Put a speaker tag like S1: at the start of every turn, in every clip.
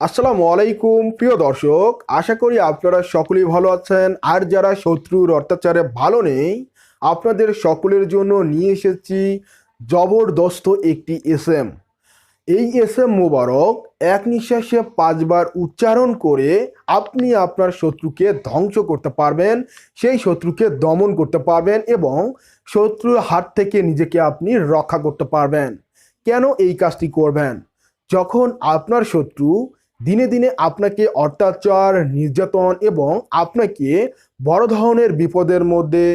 S1: আসসালামু আলাইকুম, প্রিয় দর্শক। আশা করি আপনারা সকলেই ভালো আছেন। আর যারা শত্রুর অত্যাচারে ভালো নেই, আপনাদের সকলের জন্য নিয়ে এসেছি জবরদস্ত একটি এস এম এই এস এম মোবারক এক নিঃশ্বাসে পাঁচবার উচ্চারণ করে আপনি আপনার শত্রুকে ধ্বংস করতে পারবেন, সেই শত্রুকে দমন করতে পারবেন এবং শত্রুর হাত থেকে নিজেকে আপনি রক্ষা করতে পারবেন। কেন এই কাজটি করবেন? যখন আপনার শত্রু দিনে দিনে আপনাকে অত্যাচার, নির্যাতন এবং আপনাকে বড় ধরনের বিপদের মধ্যে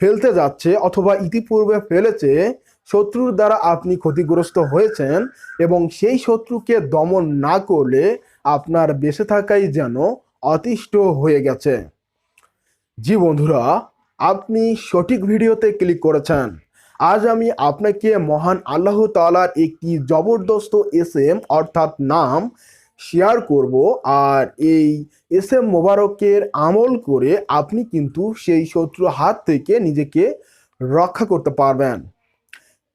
S1: ফেলতে যাচ্ছে অথবা ইতিপূর্বে ফেলেছে শত্রুর দ্বারা আপনি ক্ষতিগ্রস্ত হয়েছেন এবং সেই শত্রুকে দমন না করলে আপনার বেঁচে থাকাই যেন অতিষ্ঠ হয়ে গেছে। জি বন্ধুরা, আপনি সঠিক ভিডিওতে ক্লিক করেছেন। আজ আমি আপনাকে মহান আল্লাহ তাআলার একটি জবরদস্ত এস এম অর্থাৎ নাম শেয়ার করব আর এই এস এম মোবারকের আমল করে আপনি কিন্তু সেই শত্রু হাত থেকে নিজেকে রক্ষা করতে পারবেন।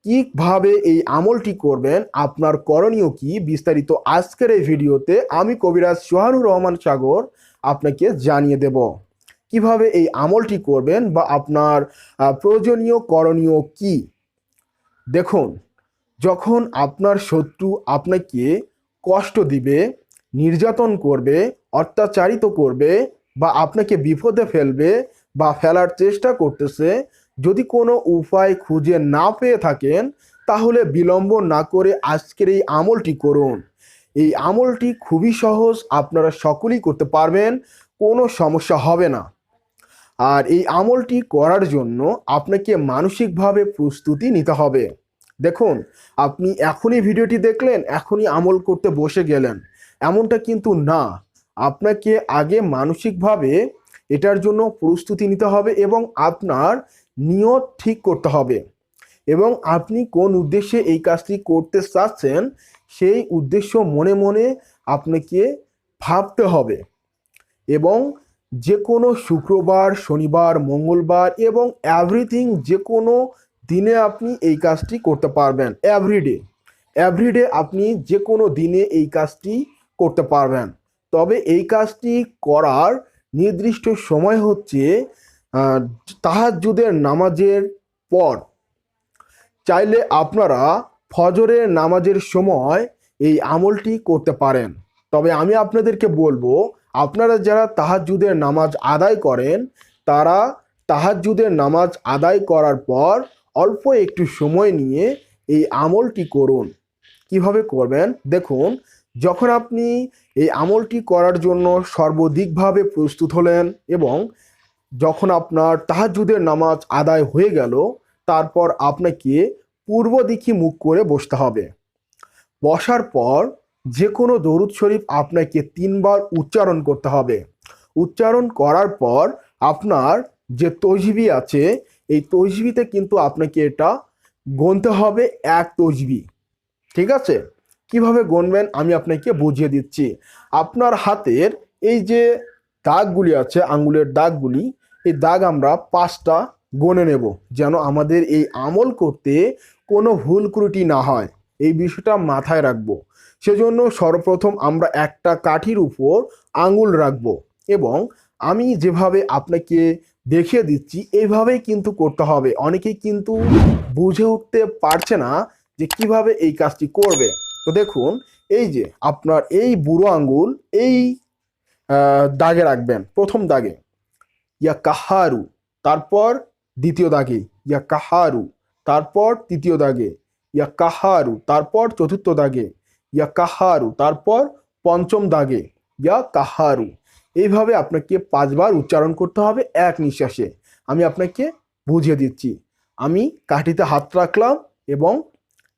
S1: কীভাবে এই আমলটি করবেন, আপনার করণীয় কি বিস্তারিত আজকের এই ভিডিওতে আমি কবিরাজ সোহানুর রহমান সাগর আপনাকে জানিয়ে দেব। কীভাবে এই আমলটি করবেন বা আপনার প্রয়োজনীয় করণীয় কি? দেখুন, যখন আপনার শত্রু আপনাকে কষ্ট দিবে, নির্যাতন করবে, অত্যাচারিত করবে বা আপনাকে বিপদে ফেলবে বা ফেলার চেষ্টা করতেছে, যদি কোনো উপায় খুঁজে না পেয়ে থাকেন, তাহলে বিলম্ব না করে আজকের এই আমলটি করুন। এই আমলটি খুবই সহজ, আপনারা সকলেই করতে পারবেন, কোনো সমস্যা হবে না। আর এই আমলটি করার জন্য আপনাকে মানসিকভাবে প্রস্তুতি নিতে হবে। দেখুন, আপনি এখনই ভিডিওটি দেখলেন, এখনই আমল করতে বসে গেলেন। এমনটা কিন্তু না। আপনাকে আগে মানসিকভাবে এটার জন্য প্রস্তুতি নিতে হবে এবং আপনার নিয়ত ঠিক করতে হবে। এবং আপনি কোন উদ্দেশ্যে এই কাজটি করতে চাচ্ছেন, সেই উদ্দেশ্য মনে মনে আপনাকে ভাবতে হবে। এবং যে কোনো শুক্রবার, শনিবার, মঙ্গলবার এবং এভরিথিং যে কোনো দিনে আপনি এই কাজটি করতে পারবেন। এভরিডে এভরিডে আপনি যে কোনো দিনে এই কাজটি করতে পারবেন। তবে এই কাজটি করার নির্দিষ্ট সময় হচ্ছে আহ, তাহাজ্জুদের নামাজের পর। চাইলে আপনারা ফজরের নামাজের সময় এই আমলটি করতে পারেন। তবে আমি আপনাদেরকে বলব আপনারা যারা তাহাজ্জুদের নামাজ আদায় করেন তারা তাহাজ্জুদের নামাজ আদায় করার পর অল্প একটু সময় নিয়ে এই আমলটি করুন। কীভাবে করবেন? দেখুন, যখন আপনি এই আমলটি করার জন্য সর্বাধিকভাবে প্রস্তুত হলেন এবং যখন আপনার তাহাজ্জুদের নামাজ আদায় হয়ে গেল, তারপর আপনাকে পূর্ব দিকে মুখ করে বসতে হবে। বসার পর যে কোনো দরুদ শরীফ আপনাকে তিনবার উচ্চারণ করতে হবে। উচ্চারণ করার পর আপনার যে তজবি আছে এই তসবিতে কিন্তু আপনাকে এটা গণতে হবে এক তসবি। ঠিক আছে? কীভাবে গণবেন আমি আপনাকে বুঝিয়ে দিচ্ছি। আপনার হাতের এই যে দাগগুলি আছে, আঙ্গুলের দাগগুলি, এই দাগ আমরা পাঁচটা গণে নেব যেন আমাদের এই আমল করতে কোনো ভুল ত্রুটি না হয়। এই বিষয়টা মাথায় রাখব। সেজন্য সর্বপ্রথম আমরা একটা কাঠির উপর আঙ্গুল রাখব এবং আমি যেভাবে আপনাকে দেখিয়ে দিচ্ছি এইভাবেই কিন্তু করতে হবে। অনেকেই কিন্তু বুঝে উঠতে পারছে না যে কীভাবে এই কাজটি করবে। তো দেখুন, এই যে আপনার এই বুড়ো আঙ্গুল, এই দাগে রাখবেন, প্রথম দাগে। ইয়া কাহারু, তারপর দ্বিতীয় দাগে। ইয়া কাহারু, তারপর তৃতীয় দাগে। ইয়া কাহারু, তারপর চতুর্থ দাগে। ইয়া কাহারু, তারপর পঞ্চম দাগে। ইয়া কাহারু। এইভাবে আপনাকে পাঁচবার উচ্চারণ করতে হবে এক নিঃশ্বাসে। আমি আপনাকে বুঝিয়ে দিচ্ছি। আমি কাঠিতে হাত রাখলাম এবং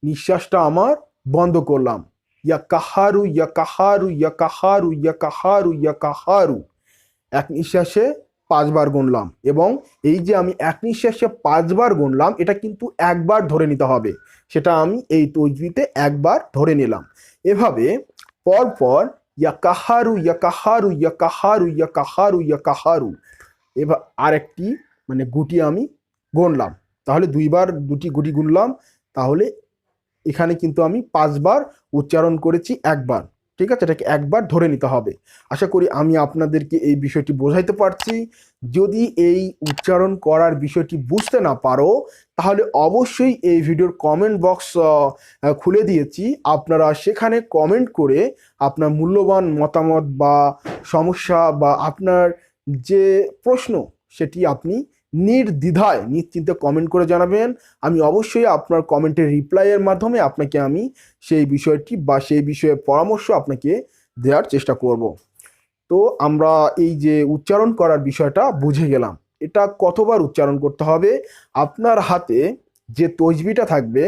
S1: নিঃশ্বাসটা আমার বন্ধ করলাম। ইয়া কাহারু ইয়া কাহারু ইয়া কাহারু ইয়া কাহারু ইয়া কাহারু। এক নিঃশ্বাসে পাঁচবার গুনলাম এবং এই যে আমি এক নিঃশ্বাসে পাঁচবার গুনলাম, এটা কিন্তু একবার ধরে নিতে হবে। সেটা আমি এই তজবিতে একবার ধরে নিলাম। এভাবে পর ইয়াকাহারু ইয়াকাহারু ইয়াকাহারু ইয়াকাহারু ইয়া কাহারু ইয়া কাহারু এবার আরেকটি মানে গুটি আমি গুনলাম। তাহলে দুইবার দুটি গুটি গুনলাম, তাহলে এখানে কিন্তু আমি পাঁচবার উচ্চারণ করেছি একবার। ঠিক আছে? এটাকে একবার ধরে নিতে হবে। আশা করি আমি আপনাদেরকে এই বিষয়টি বোঝাইতে পারছি। যদি এই উচ্চারণ করার বিষয়টি বুঝতে না পারো, তাহলে অবশ্যই এই ভিডিওর কমেন্ট বক্স খুলে দিয়েছি। আপনারা সেখানে কমেন্ট করে আপনার মূল্যবান মতামত বা সমস্যা বা আপনার যে প্রশ্ন, সেটি আপনি নির্দ্বিধায় নিশ্চিন্তে কমেন্ট করে জানাবেন। আমি অবশ্যই আপনার কমেন্টের রিপ্লাইয়ের মাধ্যমে আপনাকে আমি সেই বিষয়টি বা সেই বিষয়ে পরামর্শ আপনাকে দেওয়ার চেষ্টা করব। তো আমরা এই যে উচ্চারণ করার বিষয়টা বুঝে গেলাম। এটা কতবার উচ্চারণ করতে হবে? আপনার হাতে যে তসবিটা থাকবে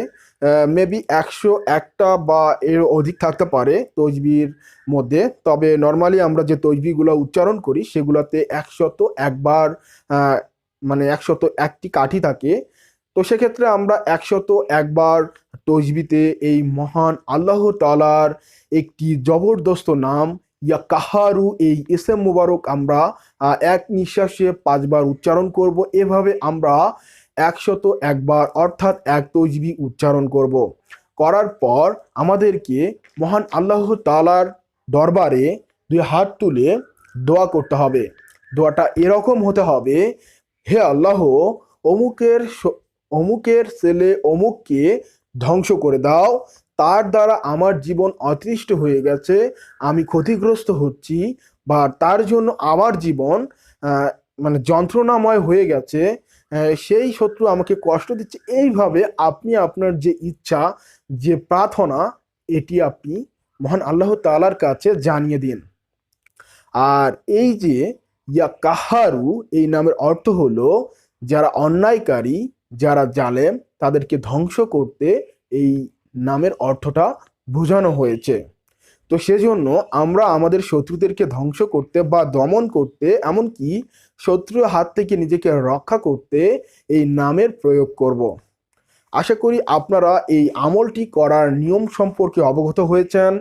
S1: মেবি একশো একটা বা এর অধিক থাকতে পারে তসবির মধ্যে। তবে নর্মালি আমরা যে তসবিগুলো উচ্চারণ করি, সেগুলোতে একশত একবার মানে একশত একটি কাঠি থাকে, তো সেক্ষেত্রে আমরা একশত একবার তসবিতে এই মহান আল্লাহ তালার একটি জবরদস্ত নাম, ইয়া কাহারু, এই এসএম মুবারক আমরা এক নিঃশ্বাসে পাঁচবার উচ্চারণ করব। এভাবে আমরা একশত একবার অর্থাৎ এক তসবি উচ্চারণ করব। করার পর আমাদেরকে মহান আল্লাহ তালার দরবারে দুই হাত তুলে দোয়া করতে হবে। দোয়াটা এরকম হতে হবে হে আল্লাহ, অমুকের অমুকের ছেলে অমুককে ধ্বংস করে দাও। তার দ্বারা আমার জীবন অতৃষ্ট হয়ে গেছে, আমি ক্ষতিগ্রস্ত হচ্ছি, বা তার জন্য আমার জীবন মানে যন্ত্রণাময় হয়ে গেছে সেই শত্রু আমাকে কষ্ট দিচ্ছে। এইভাবে আপনি আপনার যে ইচ্ছা, যে প্রার্থনা, এটি আপনি মহান আল্লাহ তালার কাছে জানিয়ে দিন। আর এই যে ইয়া কাহারু এই নামের অর্থ হলো যারা অন্যায়কারী, যারা জালেম, তাদেরকে ধ্বংস করতে এই নামের অর্থটা বোঝানো হয়েছে তো সেজন্য আমরা আমাদের শত্রুদেরকে ধ্বংস করতে বা দমন করতে, এমনকি শত্রুর হাত থেকে নিজেকে রক্ষা করতে এই নামের প্রয়োগ করব। আশা করি আপনারা এই আমলটি করার নিয়ম সম্পর্কে অবগত হয়েছেন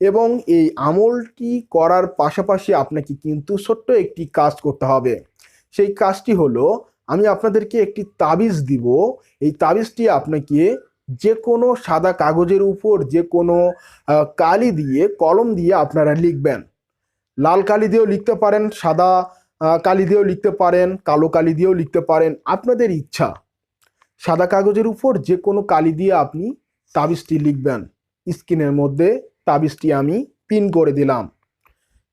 S1: এবং এই আমলটি করার পাশাপাশি আপনাকে কিন্তু ছোট্ট একটি কাজ করতে হবে। সেই কাজটি হলো, আমি আপনাদেরকে একটি তাবিজ দিব। এই তাবিজটি আপনাকে যে কোনো সাদা কাগজের উপর যে কোনো কালি দিয়ে, কলম দিয়ে আপনারা লিখবেন। লাল কালি দিয়েও লিখতে পারেন, সাদা কালি দিয়েও লিখতে পারেন, কালো কালি দিয়েও লিখতে পারেন, আপনাদের ইচ্ছা। সাদা কাগজের উপর যে কোনো কালি দিয়ে আপনি তাবিজটি লিখবেন। স্ক্রিনের মধ্যে তাবিজটি আমি পিন করে দিলাম।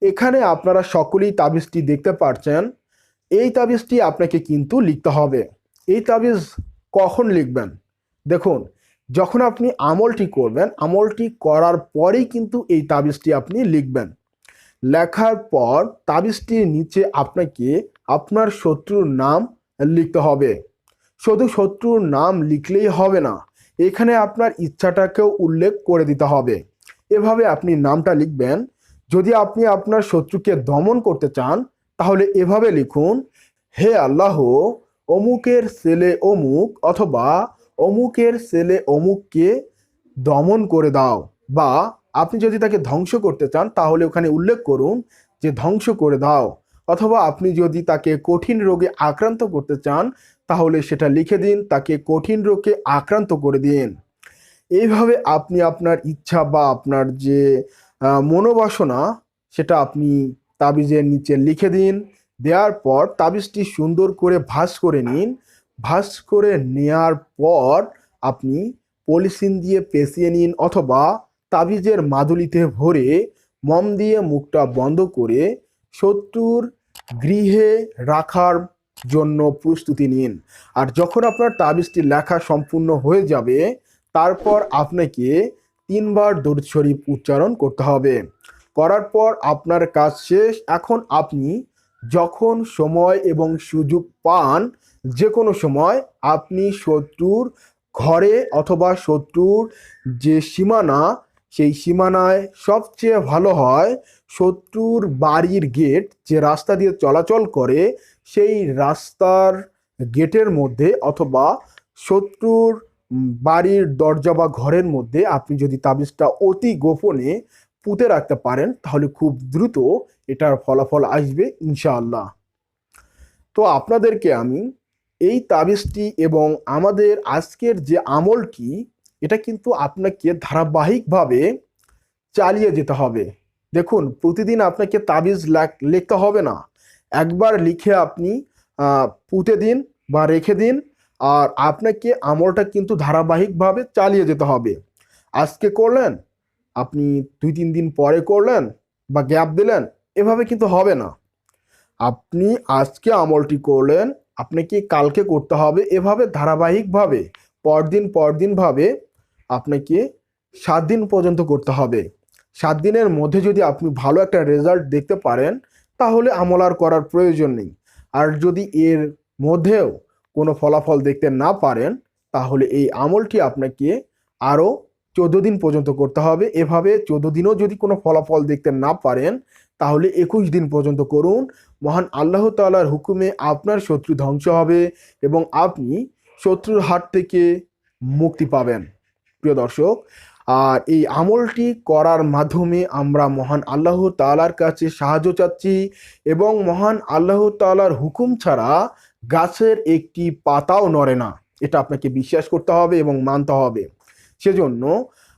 S1: এখানে আপনারা সকলেই তাবিজটি দেখতে পাচ্ছেন এই তাবিজটি আপনাকে কিন্তু লিখতে হবে। এই তাবিজ কখন লিখবেন? দেখুন, যখন আপনি আমলটি করবেন, আমলটি করার পরেই কিন্তু এই তাবিজটি আপনি লিখবেন। লেখার পর তাবিজটির নিচে আপনাকে আপনার শত্রুর নাম লিখতে হবে। শুধু শত্রুর নাম লিখলেই হবে না, এখানে আপনার ইচ্ছাটাকেও উল্লেখ করে দিতে হবে। এভাবে আপনি নামটা লিখবেন। যদি আপনি আপনার শত্রুকে দমন করতে চান, তাহলে এভাবে লিখুন, হে আল্লাহ, অমুকের ছেলে অমুক অথবা অমুকের ছেলে অমুককে দমন করে দাও। বা আপনি যদি তাকে ধ্বংস করতে চান, তাহলে ওখানে উল্লেখ করুন যে, ধ্বংস করে দাও। অথবা আপনি যদি তাকে কঠিন রোগে আক্রান্ত করতে চান তাহলে সেটা লিখে দিন, তাকে কঠিন রোগে আক্রান্ত করে দিন। এইভাবে আপনি আপনার ইচ্ছা বা আপনার যে মনোবাসনা, সেটা আপনি তাবিজের নিচে লিখে দিন। দেওয়ার পর তাবিজটি সুন্দর করে ভাস করে নিন। ভাঁজ করে নেয়ার পর আপনি পলিথিন দিয়ে পেঁচিয়ে নিন অথবা তাবিজের মাদুলিতে ভরে মম দিয়ে মুখটা বন্ধ করে শত্রুর গৃহে রাখার জন্য প্রস্তুতি নিন। আর যখন আপনার তাবিজটি লেখা সম্পূর্ণ হয়ে যাবে, তারপর আপনাকে তিনবার দরুদ শরীফ উচ্চারণ করতে হবে। করার পর আপনার কাজ শেষ। এখন আপনি যখন সময় এবং সুযোগ পান যে কোনো সময় আপনি শত্রুর ঘরে অথবা শত্রুর যে সীমানা সেই সীমানায় সবচেয়ে ভালো হয় শত্রুর বাড়ির গেট যে রাস্তা দিয়ে চলাচল করে, সেই রাস্তার গেটের মধ্যে অথবা শত্রুর বাড়ির দরজা বা ঘরের মধ্যে আপনি যদি তাবিজটা অতি গোপনে পুঁতে রাখতে পারেন, তাহলে খুব দ্রুত এটার ফলাফল আসবে ইনশাআল্লাহ। তো আপনাদেরকে আমি এই তাবিজটি এবং আমাদের আজকের যে আমলটি এটা কিন্তু আপনাকে ধারাবাহিকভাবে চালিয়ে যেতে হবে। দেখুন, প্রতিদিন আপনাকে তাবিজ লেখ- লিখতে হবে না। একবার লিখে আপনি পুঁতে দিন বা রেখে দিন, আর আপনাকে আমলটা কিন্তু ধারাবাহিকভাবে চালিয়ে যেতে হবে। আজকে করলেন, আপনি দুই, তিন দিন পরে করলেন বা গ্যাপ দিলেন, এভাবে কিন্তু হবে না। আপনি আজকে আমলটি করলেন, আপনাকে কালকে করতে হবে, এভাবে ধারাবাহিকভাবে, পরদিন, পরদিনভাবে আপনাকে সাত দিন পর্যন্ত করতে হবে। সাত দিনের মধ্যে যদি আপনি ভালো একটা রেজাল্ট দেখতে পারেন, তাহলে আমল আর করার প্রয়োজন নেই। আর যদি এর মধ্যেও কোনো ফলাফল দেখতে না পারেন, তাহলে এই আমলটি আপনাকে আরও চোদ্দ দিন পর্যন্ত করতে হবে। এভাবে চোদ্দ দিনও যদি কোনো ফলাফল দেখতে না পারেন, তাহলে একুশ দিন পর্যন্ত করুন। মহান আল্লাহ তাআলার হুকুমে আপনার শত্রু ধ্বংস হবে এবং আপনি শত্রুর হাত থেকে মুক্তি পাবেন। প্রিয় দর্শক, আর এই আমলটি করার মাধ্যমে আমরা মহান আল্লাহ তাআলার কাছে সাহায্য চাচ্ছি এবং মহান আল্লাহ তালার হুকুম ছাড়া গাছের একটি পাতাও নড়ে না। এটা আপনাকে বিশ্বাস করতে হবে এবং মানতে হবে। সেজন্য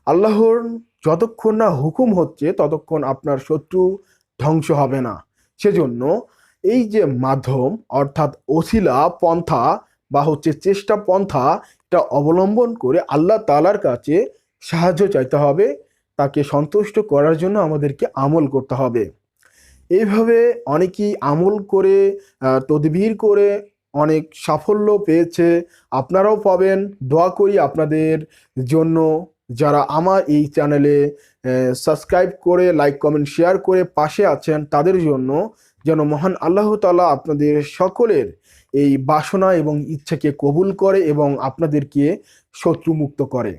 S1: আল্লাহর যতক্ষণ না হুকুম হচ্ছে, ততক্ষণ আপনার শত্রু ধ্বংস হবে না। সেজন্য এই যে মাধ্যম, অর্থাৎ ওসিলা পন্থা বা হচ্ছে চেষ্টা পন্থা এটা অবলম্বন করে আল্লাহ তালার কাছে সাহায্য চাইতে হবে, তাকে সন্তুষ্ট করার জন্য আমাদেরকে আমল করতে হবে। এইভাবে অনেকেই আমল করে তদবির করে অনেক সাফল্য পেয়েছে, আপনারাও পাবেন। দোয়া করি আপনাদের জন্য। যারা আমার এই চ্যানেলে সাবস্ক্রাইব করে লাইক কমেন্ট শেয়ার করে পাশে আছেন, তাদের জন্য যেন মহান আল্লাহ তাআলা আপনাদের সকলের এই বাসনা এবং ইচ্ছাকে কবুল করে এবং আপনাদেরকে শত্রুমুক্ত করে।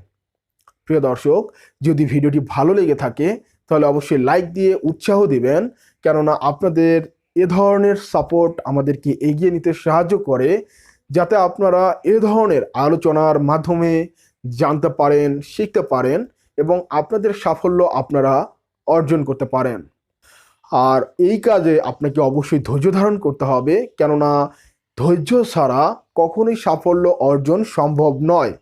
S1: প্রিয় দর্শক, যদি ভিডিওটি ভালো লেগে থাকে, তাহলে অবশ্যই লাইক দিয়ে উৎসাহ দিবেন, কেননা আপনাদের এ ধরনের সাপোর্ট আমাদেরকে এগিয়ে নিতে সাহায্য করে, যাতে আপনারা এ ধরনের আলোচনার মাধ্যমে জানতে পারেন, শিখতে পারেন এবং আপনাদের সাফল্য আপনারা অর্জন করতে পারেন। আর এই কাজে আপনাকে অবশ্যই ধৈর্য ধারণ করতে হবে, কেননা ধৈর্য ছাড়া কখনোই সাফল্য অর্জন সম্ভব নয়।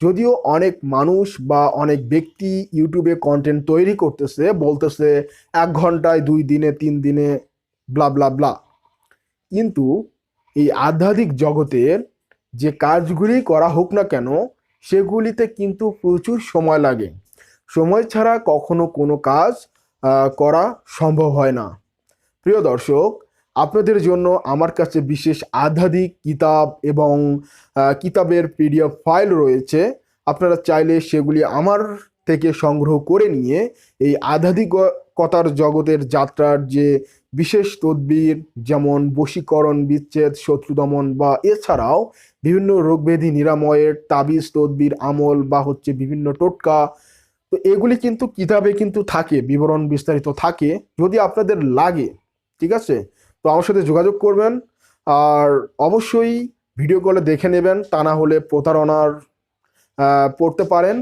S1: যদিও অনেক মানুষ বা অনেক ব্যক্তি ইউটিউবে কন্টেন্ট তৈরি করতেছে, বলতেছে এক ঘন্টায় দুই দিনে, তিন দিনে ব্লা ব্লা ব্লা কিন্তু এই আধ্যাত্মিক জগতের যে কাজগুলি করা হোক না কেন, সেগুলিতে কিন্তু প্রচুর সময় লাগে। সময় ছাড়া কখনো কোনো কাজ করা সম্ভব হয় না। প্রিয় দর্শক আপনাদের জন্য আমার কাছে বিশেষ আধ্যাত্মিক কিতাব এবং কিতাবের পিডিএফ ফাইল রয়েছে। আপনারা চাইলে সেগুলি আমার থেকে সংগ্রহ করে নিয়ে এই আধ্যাত্মিকতার জগতের যাত্রার যে বিশেষ তদবির, যেমন বশীকরণ, বিচ্ছেদ, শত্রু দমন বা এছাড়াও বিভিন্ন রোগব্যাধি নিরাময়ের তাবিজ, তদবির, আমল বা হচ্ছে বিভিন্ন টোটকা, তো এগুলি কিন্তু কিতাবে কিন্তু থাকে, বিবরণ বিস্তারিত থাকে, যদি আপনাদের লাগে, ঠিক আছে? তো আমার সাথে যোগাযোগ করবেন আর অবশ্যই ভিডিও কলে দেখে নেবেন, তা না হলে প্রতারণার পড়তে পারেন,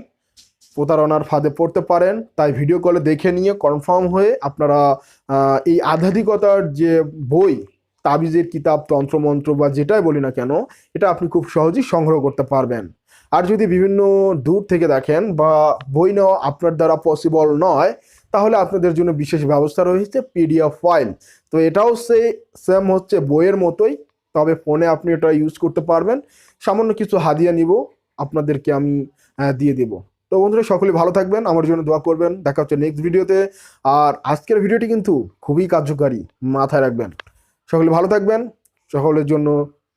S1: প্রতারণার ফাঁদে পড়তে পারেন। তাই ভিডিও কলে দেখে নিয়ে কনফার্ম হয়ে আপনারা এই আধ্যাত্মিকতার যে বই, তাবিজের কিতাব, তন্ত্রমন্ত্র বা যেটাই বলি না কেন, এটা আপনি খুব সহজেই সংগ্রহ করতে পারবেন। আর যদি বিভিন্ন দূর থেকে দেখেন বা বই নেওয়া আপনার দ্বারা পসিবল নয় তাহলে আপনাদের জন্য বিশেষ ব্যবস্থা রয়েছে পিডিএফ ফাইল। তো এটাও সে সেম হচ্ছে বইয়ের মতোই, তবে ফোনে আপনি এটা ইউজ করতে পারবেন। সামান্য কিছু হাদিয়া নিব, আপনাদেরকে আমি দিয়ে দেব। তো বন্ধুরা, সকলে ভালো থাকবেন, আমার জন্য দোয়া করবেন, দেখা হচ্ছে নেক্সট ভিডিওতে আর আজকের ভিডিওটি কিন্তু খুবই কার্যকারী, মাথায় রাখবেন। সকলে ভালো থাকবেন, সকলের জন্য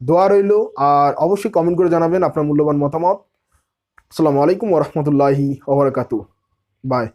S1: দোয়া রইল, আর অবশ্যই কমেন্ট করে জানাবেন আপনার মূল্যবান মতামত। আসসালামু আলাইকুম ওরহমতুল্লাহি ওবরাকাতু বাই